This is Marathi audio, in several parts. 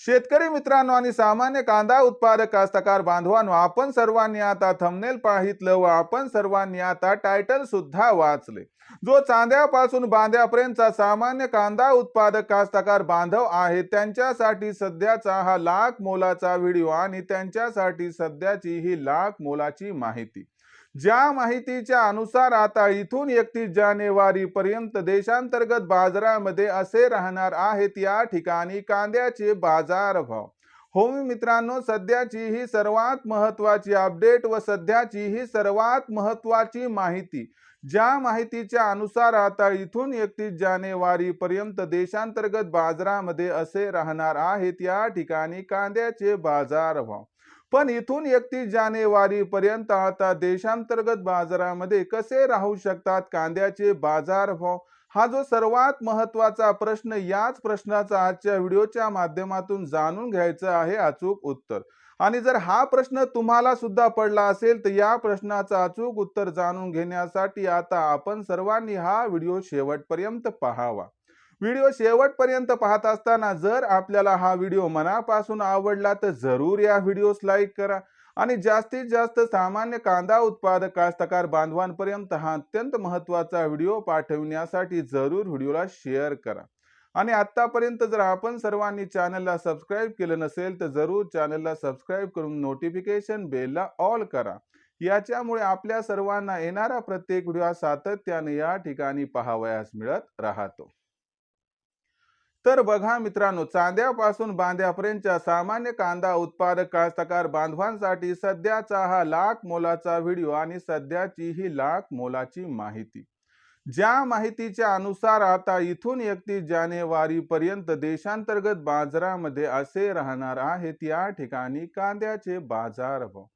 शेतकरी मित्रांनो आणि सामान्य कांदा उत्पादक कास्तकार बांधवांनो आपण सर्वांनी आता थंबनेल पाहितलं व आपण सर्वांनी आता टायटल सुद्धा वाचले. जो चांद्यापासून बांध्यापर्यंतचा सामान्य कांदा उत्पादक कास्तकार बांधव आहे त्यांच्यासाठी सध्याचा हा लाख मोलाचा व्हिडिओ आणि त्यांच्यासाठी सध्याची ही लाख मोलाची माहिती. ज्या माहितीच्या अनुसार आता इथून एकतीस जानेवारी पर्यंत देशांतर्गत बाजारामध्ये असे राहणार आहेत या ठिकाणी कांद्याचे बाजारभाव. हो मित्रांनो सध्याची ही सर्वात महत्वाची अपडेट व सध्याची ही सर्वात महत्वाची माहिती. ज्या माहितीच्या अनुसार आता इथून एकतीस जानेवारी पर्यंत देशांतर्गत बाजारामध्ये असे राहणार आहेत या ठिकाणी कांद्याचे बाजार भाव पण इथून एकतीस जानेवारी पर्यंत आता देशांतर्गत बाजारामध्ये कसे राहू शकतात? कांद्याचे बाजार भाव? हा जो सर्वात महत्त्वाचा प्रश्न याच प्रश्नाचा आजच्या व्हिडिओच्या माध्यमातून जाणून घ्यायचं आहे अचूक उत्तर. आणि जर हा प्रश्न तुम्हाला सुद्धा पडला असेल तर या प्रश्नाचं अचूक उत्तर जाणून घेण्यासाठी आता आपण सर्वांनी हा व्हिडिओ शेवटपर्यंत पाहावा. व्हिडिओ शेवटपर्यंत पाहत असताना जर आपल्याला हा व्हिडिओ मनापासून आवडला तर जरूर या व्हिडिओस लाईक करा आणि जास्तीत जास्त सामान्य कांदा उत्पादक कास्तकार बांधवांपर्यंत हा अत्यंत महत्त्वाचा व्हिडिओ पाठविण्यासाठी जरूर व्हिडिओला शेअर करा. आणि आत्तापर्यंत जर आपण सर्वांनी चॅनलला सबस्क्राईब केलं नसेल तर जरूर चॅनलला सबस्क्राईब करून नोटिफिकेशन बेलला ऑल करा. याच्यामुळे आपल्या सर्वांना येणारा प्रत्येक व्हिडिओ सातत्याने या ठिकाणी पाहावयास मिळत राहतो. तर बघा मित्रांनो चांद्यापासून बांध्यापर्यंतच्या सामान्य कांदा उत्पादक कास्तकार बांधवांसाठी सध्याचा हा लाख मोलाचा व्हिडिओ आणि सध्याची ही लाख मोलाची माहिती. ज्या माहितीच्या अनुसार आता इथून एकतीस जानेवारी पर्यंत देशांतर्गत बाजारामध्ये असे राहणार आहेत या ठिकाणी कांद्याचे बाजारभाव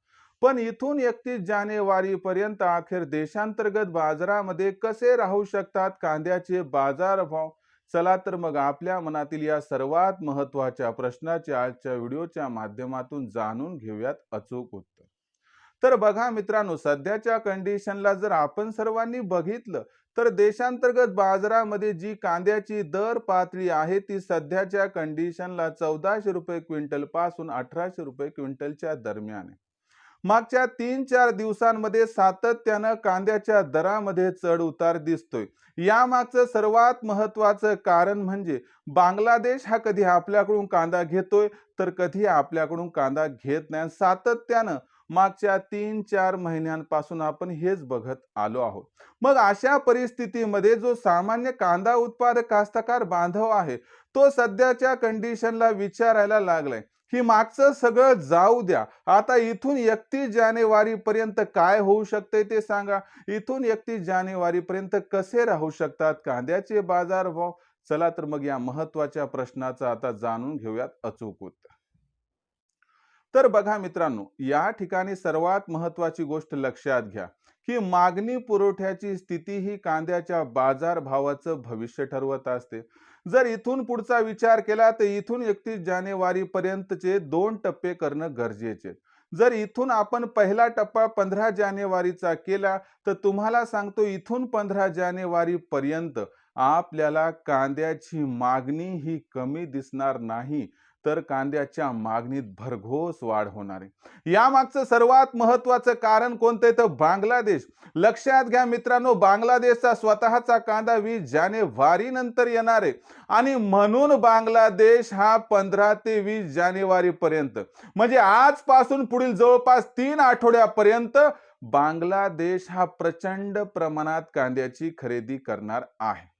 पण इथून एकतीस जानेवारी पर्यंत अखेर देशांतर्गत बाजारामध्ये कसे राहू शकतात कांद्याचे बाजारभाव चला तर मग आपल्या मनातील या सर्वात महत्त्वाच्या प्रश्नाचे आजच्या व्हिडिओच्या माध्यमातून जाणून घेऊयात अचूक उत्तर. तर बघा मित्रांनो सध्याच्या कंडिशनला जर आपण सर्वांनी बघितलं तर देशांतर्गत बाजारामध्ये जी कांद्याची दर पातळी आहे ती सध्याच्या कंडिशनला चौदाशे रुपये क्विंटलपासून अठराशे रुपये क्विंटलच्या दरम्यान आहे. मागच्या तीन चार दिवसांमध्ये सातत्यानं कांद्याच्या दरामध्ये चढ उतार दिसतोय. यामागचं सर्वात महत्वाचं कारण म्हणजे बांगलादेश हा कधी आपल्याकडून कांदा घेतोय तर कधी आपल्याकडून कांदा घेत नाही. सातत्यानं मागच्या तीन चार महिन्यांपासून आपण हेच बघत आलो आहोत. मग अशा परिस्थितीमध्ये जो सामान्य कांदा उत्पादक कास्तकार बांधव आहे तो सध्याच्या कंडिशनला विचारायला लागलाय. की मागचं सगळं जाऊ द्या. आता इथून एकतीस जानेवारी पर्यंत काय होऊ शकते ते सांगा. इथून एकतीस जानेवारी पर्यंत कसे राहू शकतात? कांद्याचे बाजार भाव चला तर मग या महत्त्वाच्या प्रश्नाचं आता जाणून घेऊयात अचूक उत्तर तर बघा मित्रांनो या ठिकाणी सर्वात महत्वाची गोष्ट लक्षात घ्या. की मागणी पुरवठ्याची स्थिती ही कांद्याच्या बाजारभावाचं भविष्य ठरवत असते. जर इथून पुढचा विचार केला तर इथून एकतीस जानेवारी पर्यंतचे दोन टप्पे करणं गरजेचे. जर इथून आपण पहिला टप्पा पंधरा जानेवारीचा केला तर तुम्हाला सांगतो इथून पंधरा जानेवारी पर्यंत आपल्याला कांद्याची मागणी ही कमी दिसणार नाही. तर कांद्याच्या मागणीत भरघोस वाढ होणार आहे. यामागचं सर्वात महत्वाचं कारण कोणतं तर बांगलादेश. लक्षात घ्या मित्रांनो बांगलादेशचा स्वतःचा कांदा वीस जानेवारी नंतर येणार आहे. आणि म्हणून बांगलादेश हा पंधरा ते वीस जानेवारी पर्यंत म्हणजे आजपासून पुढील जवळपास तीन आठवड्यापर्यंत बांगलादेश हा प्रचंड प्रमाणात कांद्याची खरेदी करणार आहे.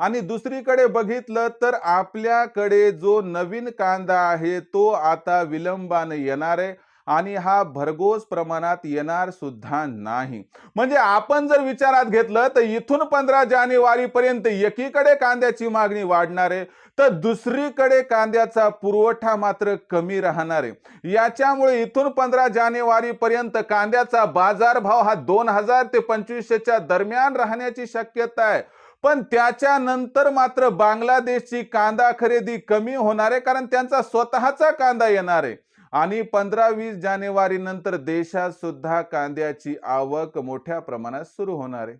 आणि दुसरीकडे बघितलं तर आपल्याकडे जो नवीन कांदा आहे तो आता विलंबाने येणार आहे आणि हा भरघोस प्रमाणात येणार सुद्धा नाही. म्हणजे आपण जर विचारात घेतलं तर इथून पंधरा जानेवारी पर्यंत एकीकडे कांद्याची मागणी वाढणार आहे तर दुसरीकडे कांद्याचा पुरवठा मात्र कमी राहणार आहे. याच्यामुळे इथून पंधरा जानेवारी पर्यंत कांद्याचा बाजारभाव हा दोन हजार ते पंचवीसशेच्या दरम्यान राहण्याची शक्यता आहे. पण त्याच्यानंतर मात्र बांगलादेशची कांदा खरेदी कमी होणार आहे कारण त्यांचा स्वतःचा कांदा येणार आहे. आणि पंधरा वीस जानेवारी नंतर देशात सुद्धा कांद्याची आवक मोठ्या प्रमाणात सुरू होणार आहे.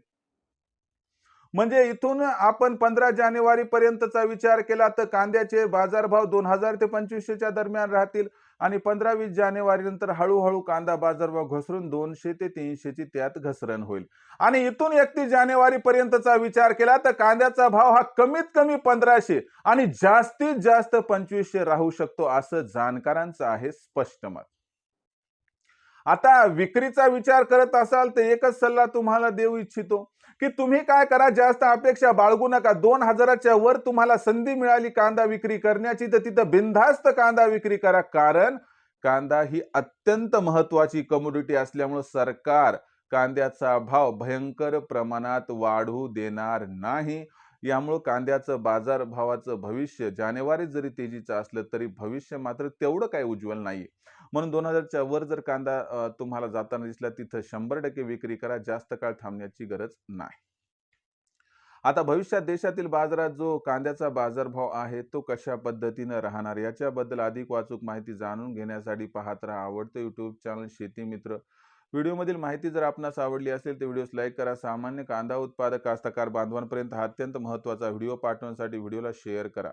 म्हणजे इथून आपण पंधरा जानेवारी पर्यंतचा विचार केला तर कांद्याचे बाजारभाव दोन हजार ते पंचवीसशेच्या दरम्यान राहतील. आणि पंधरा वीस जानेवारी नंतर हळूहळू कांदा बाजारभाव घसरून दोनशे ते तीनशेची त्यात घसरण होईल. आणि इथून एकतीस जानेवारी पर्यंतचा विचार केला तर कांद्याचा भाव हा कमीत कमी पंधराशे आणि जास्तीत जास्त पंचवीसशे राहू शकतो असं जाणकारांचं आहे स्पष्ट मत. आता विक्रीचा विचार करत असाल तर एकच सल्ला तुम्हाला देऊ इच्छितो. की तुम्ही काय करा जास्त अपेक्षा बाळगू नका. दोन हजाराच्या वर तुम्हाला संधी मिळाली कांदा विक्री करण्याची तर तिथं बिनधास्त कांदा विक्री करा. कारण कांदा ही अत्यंत महत्वाची कमोडिटी असल्यामुळे सरकार कांद्याचा भाव भयंकर प्रमाणात वाढू देणार नाही. यामुळं कांद्याचं बाजारभावाचं भविष्य जानेवारीत जरी तेजीचं असलं तरी भविष्य मात्र तेवढं काही उज्ज्वल नाही म्हणून दोन हजारच्या वर जर कांदा तुम्हाला जाताना दिसला तिथं शंभर टक्के विक्री करा जास्त काळ थांबण्याची गरज नाही. आता भविष्यात देशातील बाजारात जो कांद्याचा बाजारभाव आहे तो कशा पद्धतीनं राहणार? याच्याबद्दल अधिक वाचूक माहिती जाणून घेण्यासाठी पाहत राहा. आवडतं यूट्यूब चॅनल शेती मित्र व्हिडिओमधील माहिती जर आपणास आवडली असेल तर व्हिडिओस लाईक करा. सामान्य कांदा उत्पादक कास्तकार बांधवांपर्यंत हा अत्यंत महत्त्वाचा व्हिडिओ पाठवण्यासाठी व्हिडिओला शेअर करा.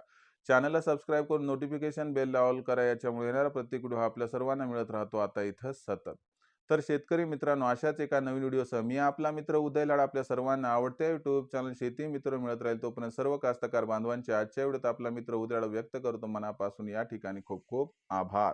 चॅनलला सबस्क्राईब करून नोटिफिकेशन बेल ऑल करा. याच्यामुळे येणारा प्रत्येक व्हिडिओ आपल्या सर्वांना मिळत राहतो. आता इथं सतत. तर शेतकरी मित्रांनो अशाच एका नवीन व्हिडिओसह मी आपला मित्र उदय लाड आपल्या सर्वांना आवडत्या युट्यूब चॅनल शेती मित्र मिळत राहील. तोपर्यंत सर्व कास्तकार बांधवांच्या आजच्या व्हिडिओत आपला मित्र उदय लाड व्यक्त करतो. मनापासून या ठिकाणी खूप खूप आभार.